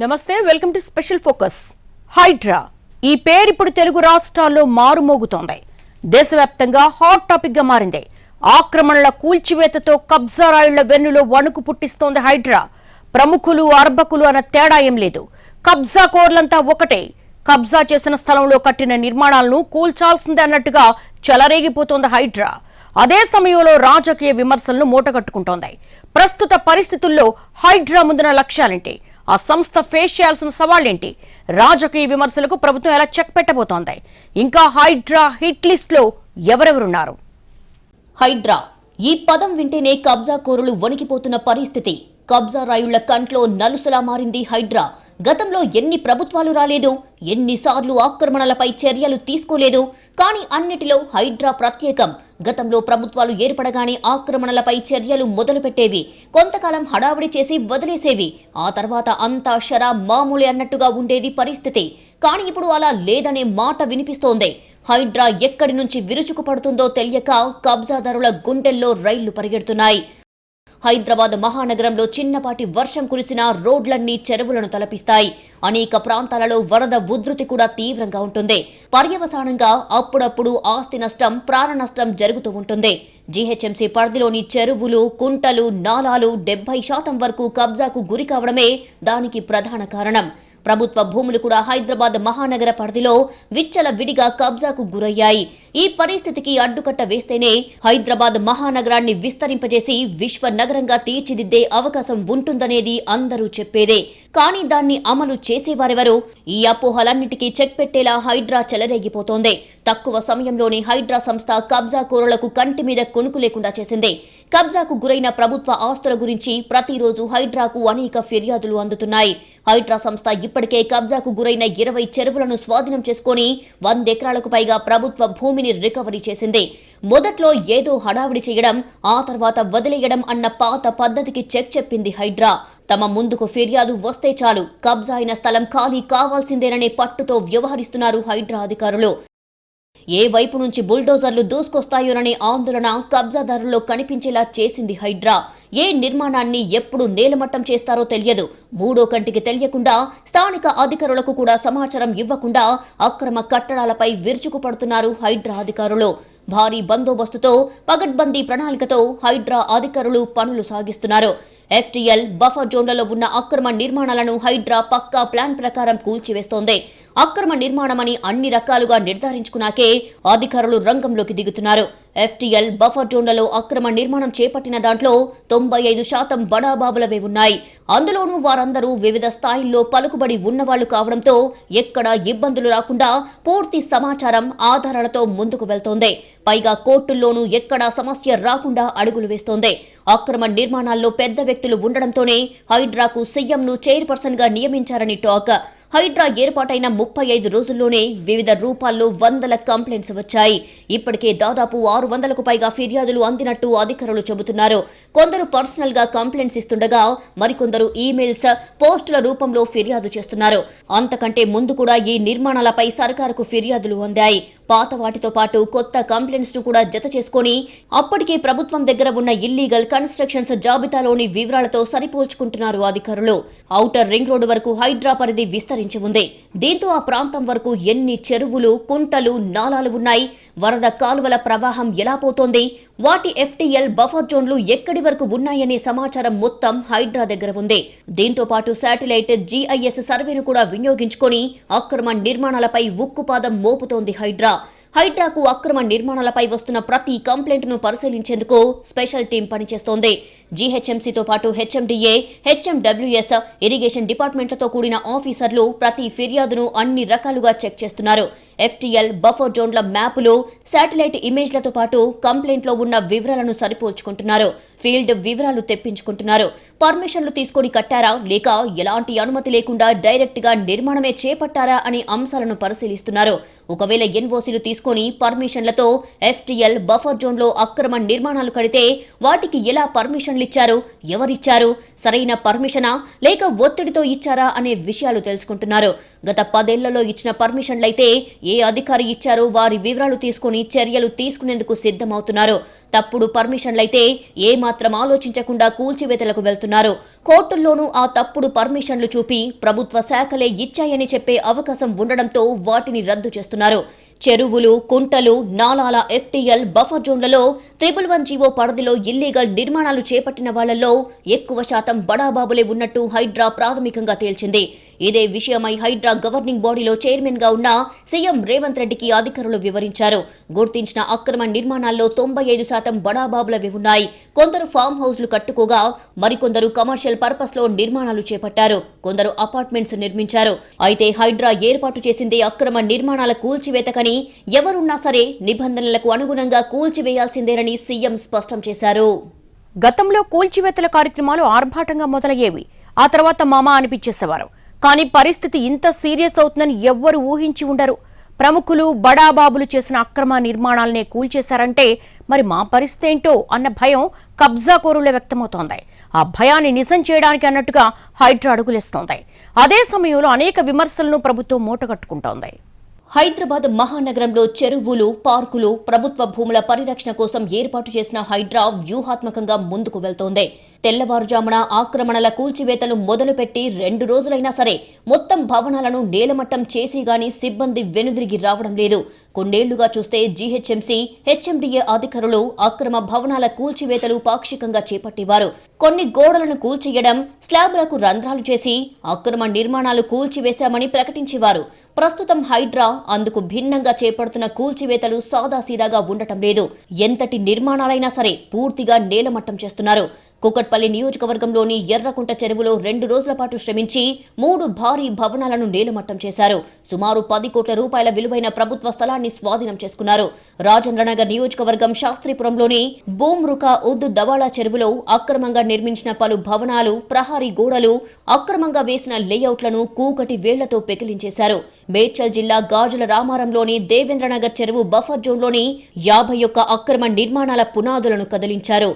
నమస్తే welcome to special focus. HYDRAA ఈ పేరు ఇప్పుడు తెలుగు రాష్ట్రాల్లో మారుమోగుతోంది. దేశవ్యాప్తంగా హాట్ టాపిక్గా మారింది. ఆక్రమణల కూల్చివేతతో కబ్జా రాయుళ్ళ వెన్నులో వణుకు పుట్టిస్తోంది హైడ్రా. ప్రముఖులు అర్భకులు అన్న తేడా ఏం లేదు. కబ్జా కోర్లంతా ఒకటే. కబ్జా చేసిన స్థలంలో కట్టిన నిర్మాణాలను కూల్చాల్సిందే అన్నట్టుగా చెలరేగిపోతోంది హైడ్రా. అదే సమయంలో రాజకీయ విమర్శలను మూటగట్టుకుంటోంది. ప్రస్తుత పరిస్థితుల్లో హైడ్రా ముందున లక్ష్యాలంటే? ఆ సంస్థ ఫేస్ చేయాల్సిన సవాళ్ళేంటి? రాజకీయ విమర్శలకు ప్రభుత్వం ఎలా చెక్ పెట్టబోతోంది? ఇంకా హైడ్రా హిట్ లిస్ట్లో ఎవరెవరున్నారు? హైడ్రా ఈ పదం వింటేనే కబ్జా కోరులు వణికిపోతున్న పరిస్థితి. కబ్జా రాయుళ్ళ కంట్లో నలుసులా మారింది హైడ్రా. గతంలో ఎన్ని ప్రభుత్వాలు రాలేదు ఎన్నిసార్లు ఆక్రమణలపై చర్యలు తీసుకోలేదు కానీ అన్నిటిలో హైడ్రా ప్రత్యేకం. గతంలో ప్రభుత్వాలు ఏర్పడగానే ఆక్రమణలపై చర్యలు మొదలుపెట్టేవి. కొంతకాలం హడావిడి చేసి వదిలేసేవి. ఆ తర్వాత అంతా షరా మామూలే అన్నట్టుగా ఉండేది పరిస్థితి. కానీ ఇప్పుడు అలా లేదనే మాట వినిపిస్తోంది. హైడ్రా ఎక్కడి నుంచి విరుచుకుపడుతుందో తెలియక కబ్జాదారుల గుండెల్లో రైళ్ళు పరిగెడుతున్నాయి. హైదరాబాద్ మహానగరంలో చిన్నపాటి వర్షం కురిసిన రోడ్లన్నీ చెరువులను తలపిస్తాయి. అనేక ప్రాంతాలలో వరద ఉధృతి కూడా తీవ్రంగా ఉంటుంది. పర్యవసానంగా అప్పుడప్పుడు ఆస్తి నష్టం ప్రాణ నష్టం జరుగుతూ ఉంటుంది. జీహెచ్ఎంసీ పరిధిలోని చెరువులు కుంటలు నాలాలు డెబ్బై శాతం వరకు కబ్జాకు గురి కావడమే దానికి ప్రధాన కారణం. ప్రభుత్వ భూములు కూడా హైదరాబాద్ మహానగర పరిధిలో విచ్చల విడిగా కబ్జాకు గురయ్యాయి. ఈ పరిస్థితికి అడ్డుకట్ట వేస్తేనే హైదరాబాద్ మహానగరాన్ని విస్తరింపజేసి విశ్వ నగరంగా తీర్చిదిద్దే అవకాశం ఉంటుందనేది అందరూ చెప్పేదే. కానీ దాన్ని అమలు చేసేవారెవరు? ఈ అపోహలన్నిటికీ చెక్ పెట్టేలా హైడ్రా చెలరేగిపోతోంది. తక్కువ సమయంలోనే హైడ్రా సంస్థ కబ్జా కోరలకు కంటి మీద కొనుకు లేకుండా చేసింది. కబ్జాకు గురైన ప్రభుత్వ ఆస్తుల గురించి ప్రతిరోజు హైడ్రాకు అనేక ఫిర్యాదులు అందుతున్నాయి. హైడ్రా సంస్థ ఇప్పటికే కబ్జాకు గురైన ఇరవై చెరువులను స్వాధీనం చేసుకుని వంద ఎకరాలకు పైగా ప్రభుత్వ భూమిని రికవరీ చేసింది. మొదట్లో ఏదో హడావిడి చేయడం ఆ తర్వాత వదిలేయడం అన్న పాత పద్ధతికి చెక్ చెప్పింది హైడ్రా. తమ ముందుకు ఫిర్యాదు వస్తే చాలు. కబ్జా అయిన స్థలం ఖాళీ కావాల్సిందేననే పట్టుతో వ్యవహరిస్తున్నారు హైడ్రా అధికారులు. ఏ వైపు నుంచి బుల్డోజర్లు దూసుకొస్తాయోననే ఆందోళన కబ్జాదారుల్లో కనిపించేలా చేసింది హైడ్రా. ఏ నిర్మాణాన్ని ఎప్పుడు నేలమట్టం చేస్తారో తెలియదు. మూడో కంటికి తెలియకుండా స్థానిక అధికారులకు కూడా సమాచారం ఇవ్వకుండా అక్రమ కట్టడాలపై విరుచుకుపడుతున్నారు హైడ్రా అధికారులు. భారీ బందోబస్తుతో పగడ్బందీ ప్రణాళికతో హైడ్రా అధికారులు పనులు సాగిస్తున్నారు. ఎఫ్టీఎల్ బఫర్ జోన్లలో ఉన్న అక్రమ నిర్మాణాలను హైడ్రా పక్కా ప్లాన్ ప్రకారం కూల్చివేస్తోంది. అక్రమ నిర్మాణమని అన్ని రకాలుగా నిర్ధారించుకున్నాకే అధికారులు రంగంలోకి దిగుతున్నారు. ఎఫ్టీఎల్ బఫర్ జోన్లలో అక్రమ నిర్మాణం చేపట్టిన దాంట్లో తొంభై ఐదు శాతం బడాబాబులవే ఉన్నాయి. అందులోనూ వారందరూ వివిధ స్థాయిల్లో పలుకుబడి ఉన్నవాళ్ళు కావడంతో ఎక్కడా ఇబ్బందులు రాకుండా పూర్తి సమాచారం ఆధారాలతో ముందుకు వెళ్తోంది. పైగా కోర్టుల్లోనూ ఎక్కడా సమస్య రాకుండా అడుగులు వేస్తోంది. అక్రమ నిర్మాణాల్లో పెద్ద వ్యక్తులు ఉండడంతోనే హైడ్రాకు సీఎంను చైర్పర్సన్గా నియమించారని టాక్. హైడ్రా ఏర్పాటైన ముప్పై ఐదు రోజుల్లోనే వివిధ రూపాల్లో వందల కంప్లైంట్స్ వచ్చాయి. ఇప్పటికే దాదాపు ఆరు వందలకు పైగా ఫిర్యాదులు అందినట్టు అధికారులు చెబుతున్నారు. కొందరు పర్సనల్గా కంప్లైంట్స్ ఇస్తుండగా మరికొందరు ఈమెయిల్స్ పోస్టుల రూపంలో ఫిర్యాదు చేస్తున్నారు. అంతకంటే ముందు కూడా ఈ నిర్మాణాలపై సర్కారుకు ఫిర్యాదులు అందాయి. పాత వాటితో పాటు కొత్త కంప్లైంట్స్ను కూడా జత చేసుకొని అప్పటికే ప్రభుత్వం దగ్గర ఉన్న ఇల్లీగల్ కన్స్ట్రక్షన్స్ జాబితాలోని వివరాలతో సరిపోల్చుకుంటున్నారు అధికారులు. ఔటర్ రింగ్ రోడ్డు వరకు హైడ్రా పరిధి విస్తరించి ఉంది. దీంతో ఆ ప్రాంతం వరకు ఎన్ని చెరువులు కుంటలు నాలాలు ఉన్నాయి? వరద కాలువల ప్రవాహం ఎలా పోతోంది? వాటి ఎఫ్టీఎల్ బఫర్ జోన్లు ఎక్కడి వరకు ఉన్నాయనే సమాచారం మొత్తం హైడ్రా దగ్గర ఉంది. దీంతో పాటు శాటిలైట్ జీఐఎస్ సర్వేను కూడా వినియోగించుకొని అక్రమ నిర్మాణాలపై ఉక్కుపాదం మోపుతోంది హైడ్రా. హైడ్రాకు అక్రమ నిర్మాణాలపై వస్తున్న ప్రతి కంప్లైంట్ను పరిశీలించేందుకు స్పెషల్ టీం పనిచేస్తోంది. జీహెచ్ఎంసీతో పాటు హెచ్ఎండిఏ హెచ్ఎండబ్ల్యూఎస్ ఇరిగేషన్ డిపార్ట్మెంట్లతో కూడిన ఆఫీసర్లు ప్రతి ఫిర్యాదును అన్ని రకాలుగా చెక్ చేస్తున్నారు. ఎఫ్టీఎల్ బఫర్ జోన్ల మ్యాపులు శాటిలైట్ ఇమేజ్లతో పాటు కంప్లైంట్లో ఉన్న వివరాలను సరిపోల్చుకుంటున్నారు. ఫీల్డ్ వివరాలు తెప్పించుకుంటున్నారు. పర్మిషన్లు తీసుకొని కట్టారా? లేక ఎలాంటి అనుమతి లేకుండా డైరెక్ట్గా నిర్మాణమే చేపట్టారా? అనే అంశాలను పరిశీలిస్తున్నారు. ఒకవేళ ఎన్ఓసీలు తీసుకొని పర్మిషన్లతో ఎఫ్టీఎల్ బఫర్ జోన్లో అక్రమ నిర్మాణాలు కడితే వాటికి ఎలా పర్మిషన్లు ఇచ్చారు ఎవరిచ్చారు సరైన పర్మిషనా లేక ఒత్తిడితో ఇచ్చారా అనే విషయాలు తెలుసుకుంటున్నారు. గత పదేళ్ళలో ఇచ్చిన పర్మిషన్లైతే ఏ అధికారి ఇచ్చారో వారి వివరాలు తీసుకుని చర్యలు తీసుకునేందుకు సిద్ధమవుతున్నారు. తప్పుడు పర్మిషన్లైతే ఏమాత్రం ఆలోచించకుండా కూల్చివేతలకు వెళ్తున్నారు. కోర్టుల్లోనూ ఆ తప్పుడు పర్మిషన్లు చూపి ప్రభుత్వ శాఖలే ఇచ్చాయని చెప్పే అవకాశం ఉండడంతో వాటిని రద్దు చేస్తున్నారు. చెరువులు కుంటలు నాలాల ఎఫ్టీఎల్ బఫర్ జోన్లలో త్రిబుల్ వన్ జీవో పరిధిలో ఇల్లీగల్ నిర్మాణాలు చేపట్టిన వాళ్ళలో ఎక్కువ శాతం బడాబాబులే ఉన్నట్టు హైడ్రా ప్రాథమికంగా తేల్చింది. ఇదే విషయమై హైడ్రా గవర్నింగ్ బాడీలో చైర్మన్గా ఉన్న సీఎం రేవంత్ రెడ్డికి అధికారులు వివరించారు. గుర్తించిన అక్రమ నిర్మాణాల్లో తొంభై ఐదు శాతం బడాబాబులవి ఉన్నాయి. కొందరు ఫామ్ హౌస్లు కట్టుకోగా మరికొందరు కమర్షియల్ పర్పస్లో నిర్మాణాలు చేపట్టారు. కొందరు అపార్ట్మెంట్స్ నిర్మించారు. అయితే హైడ్రా ఏర్పాటు చేసిందే అక్రమ నిర్మాణాల కూల్చివేతకని ఎవరున్నా సరే నిబంధనలకు అనుగుణంగా కూల్చివేయాల్సిందేనని సీఎం స్పష్టం చేశారు. గతంలో కూల్చివేతల కార్యక్రమాలు ఆర్భాటంగా మొదలయ్యేవి. ఆ తర్వాత మామ అనిపించేసేవారు. కానీ పరిస్థితి ఇంత సీరియస్ అవుతుందని ఎవ్వరు ఊహించి ఉండరు. ప్రముఖులు బడాబాబులు చేసిన అక్రమ నిర్మాణాలనే కూల్చేశారంటే మరి మా పరిస్థితి ఏంటో అన్న భయం కబ్జాకోరులో వ్యక్తమవుతోంది. ఆ భయాన్ని నిజం చేయడానికి అన్నట్టుగా హైడ్రా అడుగులేస్తోంది. అదే సమయంలో అనేక విమర్శలను ప్రభుత్వం మూటగట్టుకుంటోంది. హైదరాబాద్ మహానగరంలో చెరువులు పార్కులు ప్రభుత్వ భూముల పరిరక్షణ కోసం ఏర్పాటు చేసిన హైడ్రా వ్యూహాత్మకంగా ముందుకు వెళ్తోంది. తెల్లవారుజామున ఆక్రమణల కూల్చివేతలు మొదలుపెట్టి రెండు రోజులైనా సరే మొత్తం భవనాలను నేలమట్టం చేసి గాని సిబ్బంది వెనుదిరిగి రావడం లేదు. కొన్నేళ్ళుగా చూస్తే జీహెచ్ఎంసీ హెచ్ఎండిఏ అధికారులు అక్రమ భవనాల కూల్చివేతలు పాక్షికంగా చేపట్టేవారు. కొన్ని గోడలను కూల్చేయడం స్లాబ్లకు రంధ్రాలు చేసి అక్రమ నిర్మాణాలు కూల్చివేశామని ప్రకటించేవారు. ప్రస్తుతం హైడ్రా అందుకు భిన్నంగా చేపడుతున్న కూల్చివేతలు సాదాసీదాగా ఉండటం లేదు. ఎంతటి నిర్మాణాలైనా సరే పూర్తిగా నేలమట్టం చేస్తున్నారు. కుకట్పల్లి నియోజకవర్గంలోని ఎర్రకుంట చెరువులో రెండు రోజుల పాటు శ్రమించి మూడు భారీ భవనాలను నేలమట్టం చేశారు. సుమారు పది కోట్ల రూపాయల విలువైన ప్రభుత్వ స్థలాన్ని స్వాధీనం చేసుకున్నారు. రాజేంద్రనగర్ నియోజకవర్గం శాస్త్రిపురంలోని బోమ్రుకా ఉద్దు దవాళా చెరువులో అక్రమంగా నిర్మించిన పలు భవనాలు ప్రహారీ గోడలు అక్రమంగా వేసిన లేఅవుట్లను కూకటి వేళ్ళతో పెకిలించేశారు. మేడ్చల్ జిల్లా గాజుల రామారంలోని దేవేంద్రనగర్ చెరువు బఫర్ జోన్లోని యాభై ఒక్క అక్రమ నిర్మాణాల పునాదులను కదిలించారు.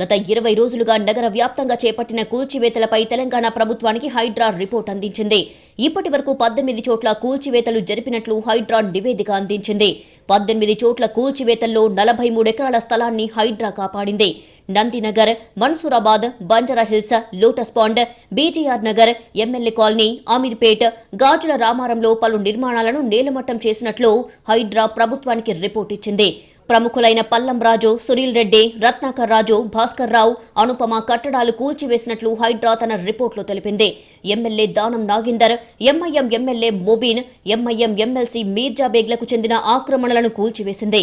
గత ఇరవై రోజులుగా నగర వ్యాప్తంగా చేపట్టిన కూల్చివేతలపై తెలంగాణ ప్రభుత్వానికి హైడ్రా రిపోర్ట్ అందించింది. ఇప్పటి వరకు పద్దెనిమిది చోట్ల కూల్చివేతలు జరిపినట్లు హైడ్రా నివేదిక అందించింది. పద్దెనిమిది చోట్ల కూల్చివేతల్లో నలభై మూడెకరాల స్థలాన్ని హైడ్రా కాపాడింది. Nandinagar Mansoorabad Banjara Hills Lotus Pond BGR Nagar MLA colony Ameerpet Gajula రామారంలో పలు నిర్మాణాలను నేలమట్టం చేసినట్లు హైడ్రా ప్రభుత్వానికి రిపోర్ట్ ఇచ్చింది. ప్రముఖులైన పల్లం రాజు సునీల్ రెడ్డి రత్నాకర్ రాజు భాస్కర్ రావు అనుపమ కట్టడాలు కూల్చివేసినట్లు హైడ్రా తన రిపోర్టులో తెలిపింది. MLA Danam Nagender MIM MLA Mobeen MIM MLC Mirza బేగ్లకు చెందిన ఆక్రమణలను కూల్చివేసింది.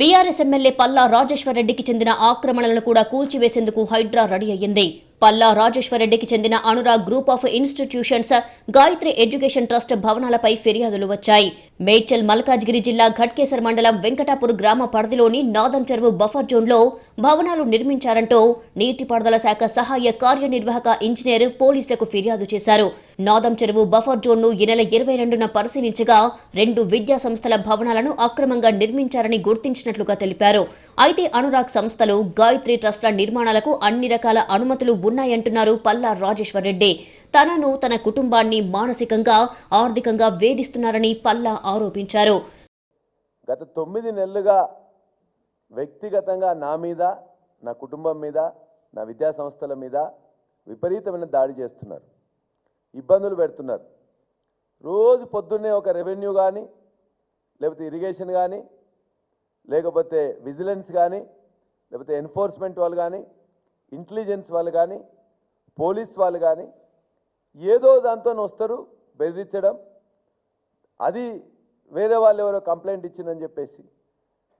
బీఆర్ఎస్ ఎమ్మెల్యే పల్లా రాజేశ్వర్ రెడ్డికి చెందిన ఆక్రమణలను కూడా కూల్చివేసేందుకు హైడ్రా రెడీ అయ్యింది. పల్లా రాజేశ్వరరెడ్డికి చెందిన Anurag Group of Institutions Gayatri Education Trust భవనాలపై ఫిర్యాదులు వచ్చాయి. మేడ్చల్ మల్కాజ్గిరి జిల్లా ఘట్కేసర్ మండలం వెంకటాపూర్ గ్రామ పరిధిలోని నాదం చెరువు బఫర్ జోన్లో భవనాలు నిర్మించారంటూ నీటిపారుదల శాఖ సహాయ కార్యనిర్వాహక ఇంజనీర్ పోలీసులకు ఫిర్యాదు చేశారు. నాదం చెరువు బఫర్ జోన్ను ఈ నెల ఇరవై రెండున పరిశీలించగా రెండు విద్యా సంస్థల భవనాలను అక్రమంగా నిర్మించారని గుర్తించినట్లుగా తెలిపారు. అయితే అనురాగ్ సంస్థలు గాయత్రి ట్రస్ట్ల నిర్మాణాలకు అన్ని రకాల అనుమతులు ఉన్నాయంటున్నారు పల్లా రాజేశ్వర్ రెడ్డి. తనను తన కుటుంబాన్ని మానసికంగా ఆర్థికంగా వేధిస్తున్నారని పల్లా ఆరోపించారు. గత తొమ్మిది నెలలుగా వ్యక్తిగతంగా నా మీద నా కుటుంబం మీద నా విద్యా సంస్థల మీద విపరీతమైన దాడి చేస్తున్నారు. ఇబ్బందులు పెడుతున్నారు. రోజు పొద్దున్నే ఒక రెవెన్యూ కానీ లేకపోతే ఇరిగేషన్ కానీ లేకపోతే విజిలెన్స్ కానీ లేకపోతే ఎన్ఫోర్స్మెంట్ వాళ్ళు కానీ ఇంటెలిజెన్స్ వాళ్ళు కానీ పోలీస్ వాళ్ళు కానీ ఏదో దాంతో వస్తారు బెదిరించడం. అది వేరే వాళ్ళు ఎవరో కంప్లైంట్ ఇచ్చిందని చెప్పేసి.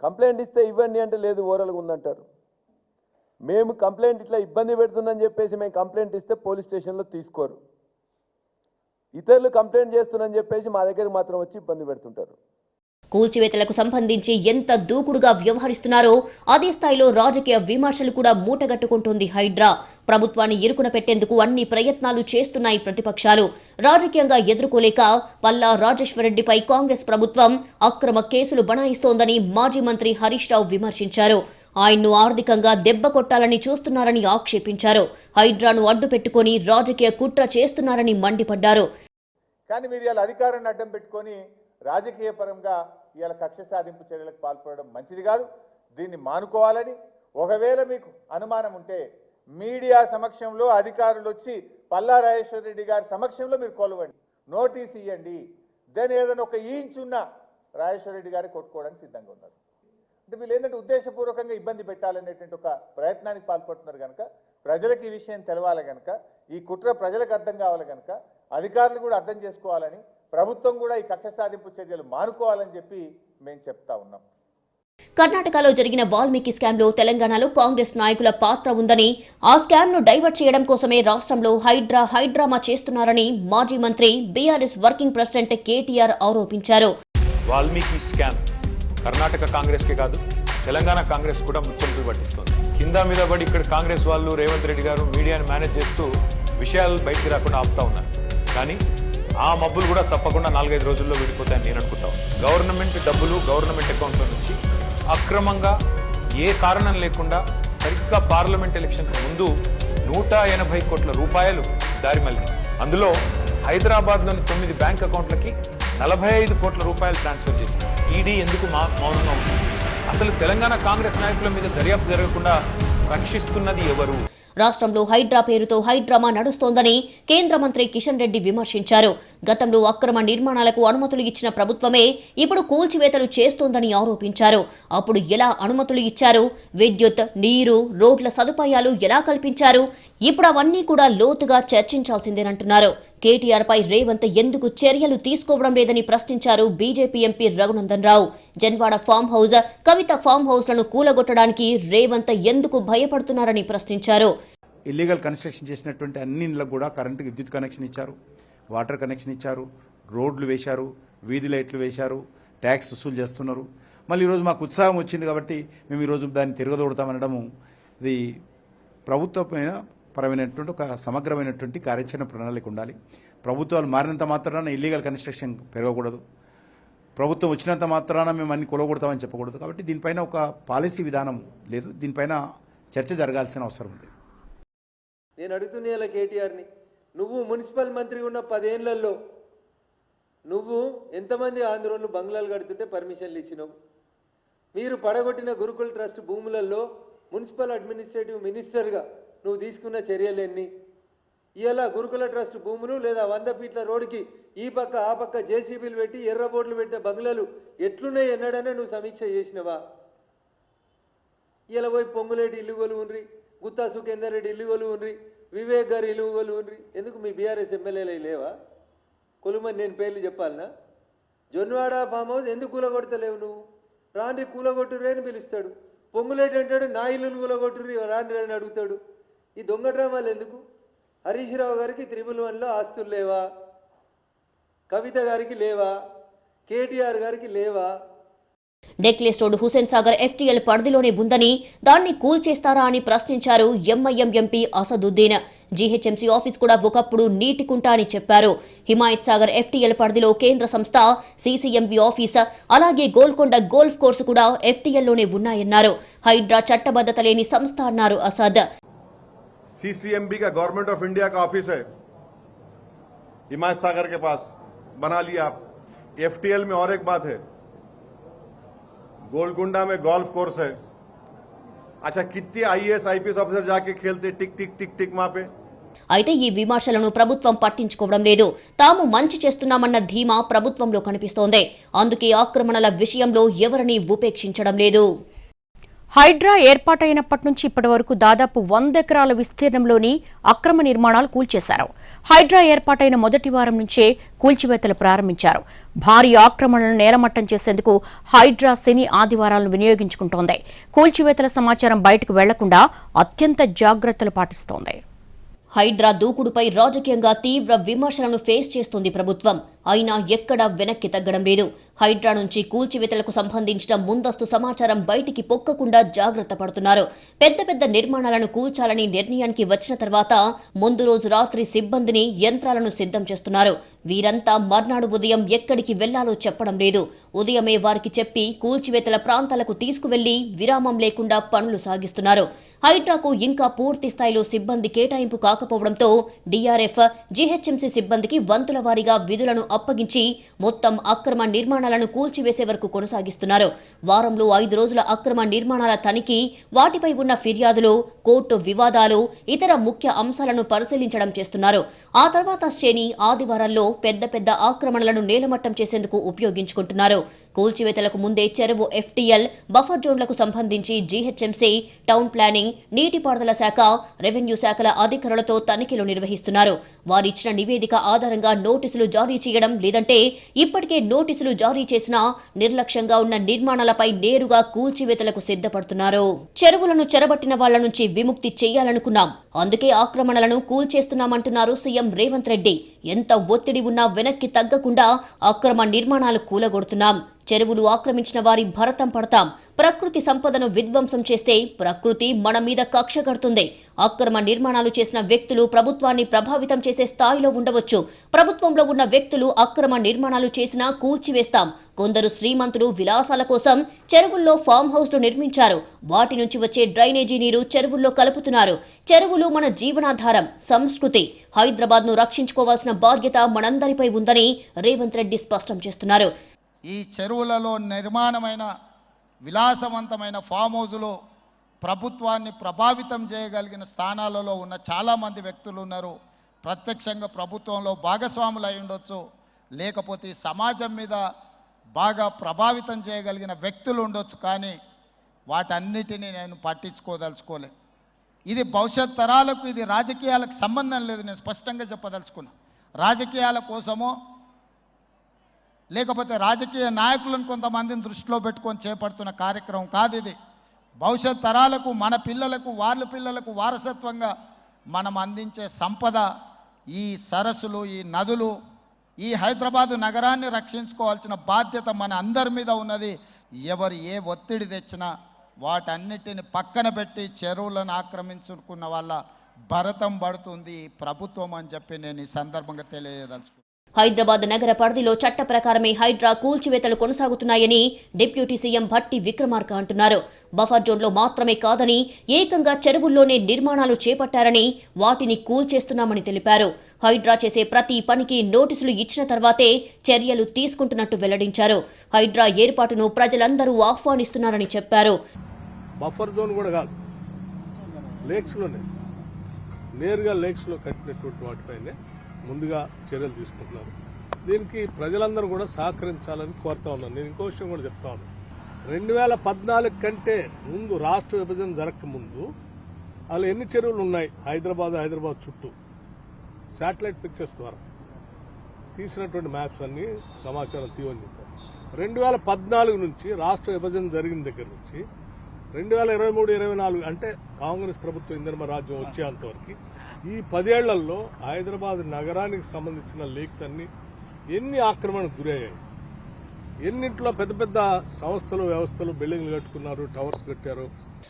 కంప్లైంట్ ఇస్తే ఇవ్వండి అంటే లేదు ఓరల్గా ఉందంటారు. మేము కంప్లైంట్ ఇట్లా ఇబ్బంది పెడుతుందని చెప్పేసి మేము కంప్లైంట్ ఇస్తే పోలీస్ స్టేషన్లో తీసుకోరు. ఇతరులు కంప్లైంట్ చేస్తున్నారని చెప్పేసి మా దగ్గరికి మాత్రం వచ్చి ఇబ్బంది పెడుతుంటారు. కూల్చివేతలకు సంబంధించి ఎంత దూకుడుగా వ్యవహరిస్తున్నారో అదే స్థాయిలో రాజకీయ విమర్శలు కూడా మూటగట్టుకుంటోంది హైడ్రా. ప్రభుత్వాన్ని ఇరుకున పెట్టేందుకు అన్ని ప్రయత్నాలు చేస్తున్నాయి ప్రతిపక్షాలు. రాజకీయంగా ఎదుర్కోలేక పల్లా రాజేశ్వరరెడ్డిపై కాంగ్రెస్ ప్రభుత్వం అక్రమ కేసులు బనాయిస్తోందని మాజీ మంత్రి హరీష్ రావు విమర్శించారు. ఆయన్ను ఆర్థికంగా దెబ్బ కొట్టాలని చూస్తున్నారని ఆక్షేపించారు. హైడ్రాను అడ్డు పెట్టుకుని రాజకీయ కుట్ర చేస్తున్నారని మండిపడ్డారు. కానీ మీరు అధికారాన్ని అడ్డం పెట్టుకొని రాజకీయ పరంగా ఇవాళ కక్ష సాధింపు చర్యలకు పాల్పడడం మంచిది కాదు. దీన్ని మానుకోవాలని ఒకవేళ మీకు అనుమానం ఉంటే మీడియా సమక్షంలో అధికారులు వచ్చి పల్లా రాజేశ్వర రెడ్డి గారి సమక్షంలో మీరు కొలవండి. నోటీస్ ఇవ్వండి దాని ఏదైనా ఒక ఈంచున్న ఉన్న రాజేశ్వర రెడ్డి గారి కొట్టుకోవడానికి సిద్ధంగా ఉన్నారు. అంటే వీళ్ళు ఏంటంటే ఉద్దేశపూర్వకంగా ఇబ్బంది పెట్టాలనేటువంటి ఒక ప్రయత్నానికి పాల్పడుతున్నారు కనుక ప్రజలకు ఈ విషయం తెలవాలి కనుక ఈ కుట్ర ప్రజలకు అర్థం కావాలి కనుక అధికారులు కూడా అర్థం చేసుకోవాలని ప్రభుత్వం కూడా ఈ కక్ష సాధింపు చర్యలు మానుకోవాలని చెప్పి మేము చెప్తా ఉన్నాం. కర్ణాటకలో జరిగిన వాల్మీకి స్కామ్లో తెలంగాణలో కాంగ్రెస్ నాయకుల పాత్ర ఉందని ఆ స్కామ్ను డైవర్ట్ చేయడం కోసమే రాష్ట్రంలో హైడ్రా హైడ్రామా చేస్తున్నారని మాజీ మంత్రి బీఆర్ఎస్ వర్కింగ్ ప్రెసిడెంట్ కేటీఆర్ ఆరోపించారు. వాల్మీకి స్కామ్ కర్ణాటక కాంగ్రెస్కే కాదు తెలంగాణ కాంగ్రెస్ కూడా ముచ్చట్లు పట్టిస్తుంది. కింద మీద పడి ఇక్కడ కాంగ్రెస్ వాళ్ళు రేవంత్ రెడ్డి గారు మీడియాని మేనేజ్ చేస్తూ విషయాలు బయటికి రాకుండా ఆపుతా ఉన్నారు. కానీ ఆ మబ్బులు కూడా తప్పకుండా నాలుగైదు రోజుల్లో విడిపోతాయని నేను అనుకుంటాం గవర్నమెంట్ డబ్బులు గవర్నమెంట్ అకౌంట్లో నుంచి అక్రమంగా ఏ కారణం లేకుండా సరిగ్గా పార్లమెంట్ ఎలక్షన్కి ముందు నూట ఎనభై కోట్ల రూపాయలు దారి మళ్ళీ అందులో హైదరాబాద్లోని తొమ్మిది బ్యాంక్ అకౌంట్లకి నలభై ఐదు కోట్ల రూపాయలు ట్రాన్స్ఫర్ చేసింది. ఈడీ ఎందుకు మా మౌనంగా ఉంది? అసలు తెలంగాణ కాంగ్రెస్ నాయకుల మీద దర్యాప్తు జరగకుండా రక్షిస్తున్నది ఎవరు? రాష్ట్రంలో హైడ్రా పేరుతో హైడ్రామా నడుస్తోందని కేంద్ర మంత్రి కిషన్ రెడ్డి విమర్శించారు. గతంలో అక్రమ నిర్మాణాలకు అనుమతులు ఇచ్చిన ప్రభుత్వమే ఇప్పుడు కూల్చివేతలు చేస్తోందని ఆరోపించారు. అప్పుడు ఎలా అనుమతులు ఇచ్చారు? విద్యుత్ నీరు రోడ్ల సదుపాయాలు ఎలా కల్పించారు? ఇప్పుడు అవన్నీ కూడా లోతుగా చర్చించాల్సిందేనంటున్నారు. కేటీఆర్ పై రేవంత్ ఎందుకు చర్యలు తీసుకోవడం లేదని ప్రశ్నించారు BJP MP Raghunandan Rao. Janwada farm house Kavitha farm హౌస్లను కూలగొట్టడానికి రేవంత్ ఎందుకు భయపడుతున్నారని ప్రశ్నించారు. ఇల్లీగల్ కన్స్ట్రక్షన్ చేసినటువంటి అన్ని ఇళ్ళకు కూడా కరెంటు విద్యుత్ కనెక్షన్ ఇచ్చారు. వాటర్ కనెక్షన్ ఇచ్చారు. రోడ్లు వేశారు. వీధి లైట్లు వేశారు. ట్యాక్స్ వసూలు చేస్తున్నారు. మళ్ళీ ఈరోజు మాకు ఉత్సాహం వచ్చింది కాబట్టి మేము ఈరోజు దాన్ని తిరగదోడతామనడము ఇది ప్రభుత్వమైన పరమైనటువంటి ఒక సమగ్రమైనటువంటి కార్యాచరణ ప్రణాళిక ఉండాలి. ప్రభుత్వాలు మారినంత మాత్రాన ఇల్లీగల్ కన్స్ట్రక్షన్ పెరగకూడదు. ప్రభుత్వం వచ్చినంత మాత్రాన మేము అన్ని కొలగొడతామని చెప్పకూడదు. కాబట్టి దీనిపైన ఒక పాలసీ విధానం లేదు. దీనిపైన చర్చ జరగాల్సిన అవసరం ఉంది. నేను అడుగుతున్నా ఇలా కేటీఆర్ని నువ్వు మున్సిపల్ మంత్రి ఉన్న పదేళ్ళలో నువ్వు ఎంతమంది ఆంధ్రోళ్ళు బంగ్లాలు కడుతుంటే పర్మిషన్లు ఇచ్చినావు? మీరు పడగొట్టిన గురుకుల ట్రస్ట్ భూములలో మున్సిపల్ అడ్మినిస్ట్రేటివ్ మినిస్టర్గా నువ్వు తీసుకున్న చర్యలన్నీ? ఇలా గురుకుల ట్రస్ట్ భూములు లేదా వంద ఫీట్ల రోడ్డుకి ఈ పక్క ఆ పక్క జేసీబీలు పెట్టి ఎర్ర బోర్డులు పెట్టే బంగ్లాలు ఎట్లున్నాయి ఎన్నడనే నువ్వు సమీక్ష చేసినవా? ఇలా పోయి పొంగులేటి ఇల్లు కొలు గుత్తా సుఖేందర్ రెడ్డి ఇల్లు ఉండ్రి వివేక్ గారి ఇల్లు ఉండ్రి ఎందుకు మీ బీఆర్ఎస్ ఎమ్మెల్యేలు లేవా? కొలుమని నేను పేర్లు చెప్పాలనా? జొన్వాడ ఫామ్ హౌస్ ఎందుకు కూలగొడతలేవు నువ్వు? రాండ్రి కూలగొట్టుర్రి అని పిలుస్తాడు. పొంగులేటి అంటాడు నా ఇల్లును కూలగొట్టుర్రి రాండ్రి అని అడుగుతాడు. ఈ దొంగ డ్రామాలు ఎందుకు? హరీష్ రావు గారికి త్రిబుల్ వన్లో ఆస్తులు లేవా? కవిత గారికి లేవా? కేటీఆర్ గారికి లేవా? Necklace Road Hussain Sagar FTL పరిధిలోనే ఉందని దాన్ని కూల్చేస్తారా అని ప్రశ్నించారు MIM MP Asaduddin GHMC office కూడా ఒకప్పుడు నీటి కుంట అని చెప్పారు హిమాయత్ సాగర్ ఎఫ్టీఎల్ పరిధిలో కేంద్ర సంస్థ సీసీఎంబీ ఆఫీస్ అలాగే గోల్కొండ గోల్ఫ్ కోర్సు కూడా ఎఫ్టీఎల్లోనే ఉన్నాయన్నారు హైడ్రా చట్టబద్ధత లేని సంస్థ అన్నారు అసద్ सीसीएमबी का गवर्नमेंट ऑफ इंडिया का ऑफिस है हिमायत सागर के पास बना लिया आप एफटीएल में और एक बात है गोलकुंडा में गोल्फ कोर्स है अच्छा कितने आईएएस आईपीएस ऑफिसर जाके खेलते टिक टिक टिक टिक वहां पे అయితే ఈ విమర్శలను ప్రభుత్వం పట్టించుకోవడం లేదు తాము మంచి చేస్తున్నామన్న ధీమా ప్రభుత్వంలో కనిపిస్తోంది అందుకే ఆక్రమణల విషయంలో ఎవరిని ఉపేక్షించడం లేదు హైడ్రా ఏర్పాటైనప్పటి నుంచి ఇప్పటి వరకు దాదాపు వంద ఎకరాల విస్తీర్ణంలోని అక్రమ నిర్మాణాలు కూల్చేశారు హైడ్రా ఏర్పాటైన మొదటి వారం నుంచే కూల్చివేతలు ప్రారంభించారు. భారీ ఆక్రమణలను నేలమట్టం చేసేందుకు హైడ్రా శని ఆదివారాలను వినియోగించుకుంటోంది. కూల్చివేతల సమాచారం బయటకు వెళ్ళకుండా అత్యంత జాగ్రత్తలు పాటిస్తోంది. హైడ్రా దూకుడుపై రాజకీయంగా తీవ్ర విమర్శలను ఫేస్ చేస్తోంది ప్రభుత్వం. అయినా ఎక్కడా వెనక్కి తగ్గడం లేదు. హైడ్రా నుంచి కూల్చివేతలకు సంబంధించిన ముందస్తు సమాచారం బయటికి పొక్కకుండా జాగ్రత్త పడుతున్నారు. పెద్ద పెద్ద నిర్మాణాలను కూల్చాలని నిర్ణయానికి వచ్చిన తర్వాత ముందు రోజు రాత్రి సిబ్బందిని యంత్రాలను సిద్ధం చేస్తున్నారు. వీరంతా మర్నాడు ఉదయం ఎక్కడికి వెళ్ళాలో చెప్పడం లేదు. ఉదయమే వారికి చెప్పి కూల్చివేతల ప్రాంతాలకు తీసుకువెళ్ళి విరామం లేకుండా పనులు సాగిస్తున్నారు. హైడ్రాకు ఇంకా పూర్తి స్థాయిలో సిబ్బంది కేటాయింపు కాకపోవడంతో డీఆర్ఎఫ్ జీహెచ్ఎంసీ సిబ్బందికి వంతుల వారీగా విధులను అప్పగించి మొత్తం అక్రమ నిర్మాణాలను కూల్చివేసే వరకు కొనసాగిస్తున్నారు. వారంలో ఐదు రోజుల అక్రమ నిర్మాణాల తనిఖీ వాటిపై ఉన్న ఫిర్యాదులు కోర్టు వివాదాలు ఇతర ముఖ్య అంశాలను పరిశీలించడం చేస్తున్నారు. ఆ తర్వాత శ్రేణి ఆదివారాల్లో పెద్ద పెద్ద ఆక్రమణలను నేలమట్టం చేసేందుకు ఉపయోగించుకుంటున్నారు. కూల్చివేతలకు ముందే చెరువు ఎఫ్టీఎల్ బఫర్ జోన్లకు సంబంధించి జీహెచ్ఎంసీ టౌన్ ప్లానింగ్ నీటిపారుదల శాఖ రెవెన్యూ శాఖల అధికారులతో తనిఖీలు నిర్వహిస్తున్నారు. వారిచ్చిన నివేదిక ఆధారంగా నోటీసులు జారీ చేయడం లేదంటే ఇప్పటికే నోటీసులు జారీ చేసినా నిర్లక్ష్యంగా ఉన్న నిర్మాణాలపై నేరుగా కూల్చివేతలకు సిద్ధపడుతున్నారు. చెరువులను చెరబట్టిన వాళ్ళ నుంచి విముక్తి చేయాలనుకున్నాం. అందుకే ఆక్రమణలను కూల్చేస్తున్నామంటున్నారు సీఎం రేవంత్ రెడ్డి. ఎంత ఒత్తిడి ఉన్నా వెనక్కి తగ్గకుండా అక్రమ నిర్మాణాలు కూలగొడుతున్నాం. చెరువులు ఆక్రమించిన వారి భరతం పడతాం. ప్రకృతి సంపదను విధ్వంసం చేస్తే ప్రకృతి మన మీద కక్ష కడుతుంది. అక్రమ నిర్మాణాలు చేసిన వ్యక్తులు ప్రభుత్వాన్ని ప్రభావితం చేసే స్థాయిలో ఉండవచ్చు. ప్రభుత్వంలో ఉన్న వ్యక్తులు అక్రమ నిర్మాణాలు చేసినా కూల్చివేస్తాం. కొందరు శ్రీమంతులు విలాసాల కోసం చెరువుల్లో ఫామ్ హౌస్లు నిర్మించారు. వాటి నుంచి వచ్చే డ్రైనేజీ నీరు చెరువుల్లో కలుపుతున్నారు. చెరువులు మన జీవనాధారం సంస్కృతి. హైదరాబాద్ను రక్షించుకోవాల్సిన బాధ్యత మనందరిపై ఉందని రేవంత్ రెడ్డి స్పష్టం చేస్తున్నారు. ఈ చెరువులలో నిర్మాణమైన విలాసవంతమైన ఫామ్ హౌజ్లో ప్రభుత్వాన్ని ప్రభావితం చేయగలిగిన స్థానాలలో ఉన్న చాలామంది వ్యక్తులు ఉన్నారు. ప్రత్యక్షంగా ప్రభుత్వంలో భాగస్వాములు అయి ఉండొచ్చు. లేకపోతే సమాజం మీద బాగా ప్రభావితం చేయగలిగిన వ్యక్తులు ఉండొచ్చు కానీ వాటన్నిటినీ నేను పట్టించుకోదలుచుకోలే. ఇది భవిష్యత్ తరాలకు ఇది రాజకీయాలకు సంబంధం లేదు. నేను స్పష్టంగా చెప్పదలుచుకున్నా. రాజకీయాల కోసమో లేకపోతే రాజకీయ నాయకులను కొంతమందిని దృష్టిలో పెట్టుకొని చేపడుతున్న కార్యక్రమం కాదు ఇది. భవిష్యత్ తరాలకు మన పిల్లలకు వాళ్ళ పిల్లలకు వారసత్వంగా మనం అందించే సంపద ఈ సరస్సులు ఈ నదులు ఈ హైదరాబాదు నగరాన్ని రక్షించుకోవాల్సిన బాధ్యత మన అందరి మీద ఉన్నది. ఎవరు ఏ ఒత్తిడి తెచ్చినా వాటన్నిటిని పక్కన పెట్టి చెరువులను ఆక్రమించుకున్న వాళ్ళ భరతం పడుతుంది ప్రభుత్వం అని చెప్పి నేను ఈ సందర్భంగా తెలియదలుచుకున్నాను హైదరాబాద్ నగర పరిధిలో చట్ట ప్రకారమే హైడ్రా కూల్చివేతలు కొనసాగుతున్నాయని డిప్యూటీ సీఎం భట్టి విక్రమార్క అంటున్నారు. బఫర్ జోన్లో మాత్రమే కాదని ఏకంగా చెరువుల్లోనే నిర్మాణాలు చేపట్టారని వాటిని కూల్చేస్తున్నామని తెలిపారు. హైడ్రా చేసే ప్రతి పనికి నోటీసులు ఇచ్చిన తర్వాతే చర్యలు తీసుకుంటున్నట్టు వెల్లడించారు. హైడ్రా ఏర్పాటును ప్రజలందరూ ఆహ్వానిస్తున్నారని చెప్పారు. బఫర్ జోన్ కూడా కాదు లేక్స్లోనే నేరుగా లేక్స్లో కట్టినటువంటి వాటిపైనే ముందుగా చర్యలు తీసుకుంటున్నారు. దీనికి ప్రజలందరూ కూడా సహకరించాలని కోరుతా ఉన్నాను. నేను ఇంకో విషయం కూడా చెప్తా ఉన్నాను. రెండు వేల పద్నాలుగు కంటే ముందు రాష్ట్ర విభజన జరగక ముందు అలా ఎన్ని చెరువులు ఉన్నాయి? హైదరాబాద్ హైదరాబాద్ చుట్టూ. శాటిలైట్ పిక్చర్స్ ద్వారా. తీసినటువంటి మ్యాప్స్ అన్ని సమాచారం తీయని చెప్పారు. రెండు వేల పద్నాలుగు నుంచి రాష్ట్ర విభజన జరిగిన దగ్గర నుంచి రెండు వేల ఇరవై మూడు ఇరవై నాలుగు అంటే కాంగ్రెస్ ప్రభుత్వం ఇందర్మ రాజ్యం వచ్చేంతవరకు ఈ పదేళ్ళలో హైదరాబాద్ నగరానికి సంబంధించిన లేక్స్ అన్ని ఎన్ని ఆక్రమణకు గురయ్యాయి? ఎన్నింటిలో పెద్ద పెద్ద సంస్థలు వ్యవస్థలు బిల్డింగ్లు కట్టుకున్నారు టవర్స్ కట్టారు?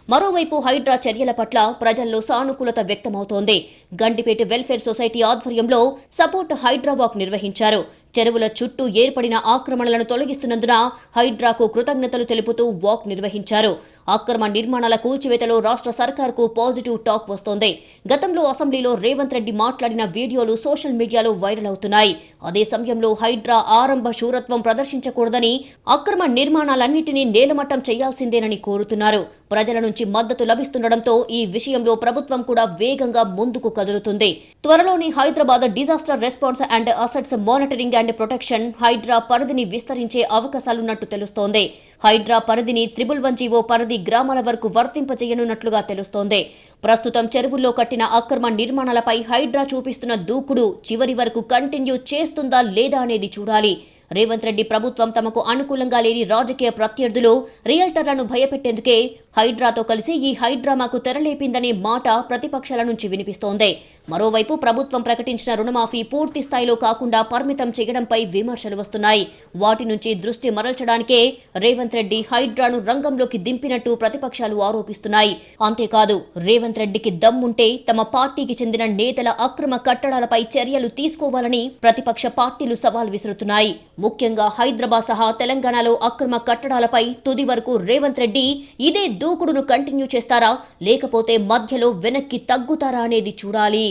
మరోవైపు హైడ్రా చర్యల పట్ల ప్రజల్లో సానుకూలత వ్యక్తమవుతోంది. గండిపేట వెల్ఫేర్ సొసైటీ ఆధ్వర్యంలో సపోర్ట్ హైడ్రా వాక్ నిర్వహించారు. చెరువుల చుట్టూ ఏర్పడిన ఆక్రమణలను తొలగిస్తున్నందున హైడ్రాకు కృతజ్ఞతలు తెలుపుతూ వాక్ నిర్వహించారు. అక్రమ నిర్మాణాల కూల్చివేతలో రాష్ట్ర సర్కార్కు పాజిటివ్ టాక్ వస్తోంది. గతంలో అసెంబ్లీలో రేవంత్ రెడ్డి మాట్లాడిన వీడియోలు సోషల్ మీడియాలో వైరల్ అవుతున్నాయి. అదే సమయంలో హైడ్రా ఆరంభ శూరత్వం ప్రదర్శించకూడదని అక్రమ నిర్మాణాలన్నింటినీ నేలమట్టం చేయాల్సిందేనని కోరుతున్నారు. ప్రజల నుంచి మద్దతు లభిస్తుండటంతో ఈ విషయంలో ప్రభుత్వం కూడా వేగంగా ముందుకు కదులుతుంది. త్వరలోని Hyderabad Disaster Response and Assets Monitoring and Protection HYDRAA పరిధిని విస్తరించే అవకాశాలున్నట్టు తెలుస్తోంది. హైడ్రా పరిధిని త్రిబుల్ వన్ జీవో పరిధి గ్రామాల వరకు వర్తింపజేయనున్నట్లుగా తెలుస్తోంది. ప్రస్తుతం చెరువుల్లో కట్టిన అక్రమ నిర్మాణాలపై హైడ్రా చూపిస్తున్న దూకుడు చివరి వరకు కంటిన్యూ చేస్తుందా లేదా అనేది చూడాలి. రేవంత్ రెడ్డి ప్రభుత్వం తమకు అనుకూలంగా లేని రాజకీయ ప్రత్యర్థులు రియల్టర్లను భయపెట్టేందుకే హైడ్రాతో కలిసి ఈ హైడ్రామాకు తెరలేపిందనే మాట ప్రతిపక్షాల నుంచి వినిపిస్తోంది. మరోవైపు ప్రభుత్వం ప్రకటించిన రుణమాఫీ పూర్తి స్థాయిలో కాకుండా పరిమితం చేయడంపై విమర్శలు వస్తున్నాయి. వాటి నుంచి దృష్టి మరల్చడానికే రేవంత్ రెడ్డి హైడ్రాను రంగంలోకి దింపినట్టు ప్రతిపక్షాలు ఆరోపిస్తున్నాయి. అంతేకాదు రేవంత్ రెడ్డికి దమ్ముంటే తమ పార్టీకి చెందిన నేతల అక్రమ కట్టడాలపై చర్యలు తీసుకోవాలని ప్రతిపక్ష పార్టీలు సవాల్ విసురుతున్నాయి. ముఖ్యంగా హైదరాబాద్ సహా తెలంగాణలో అక్రమ కట్టడాలపై తుది వరకు రేవంత్ రెడ్డి ఇదే దూకుడును కంటిన్యూ చేస్తారా? లేకపోతే మధ్యలో వెనక్కి తగ్గుతారా అనేది చూడాలి.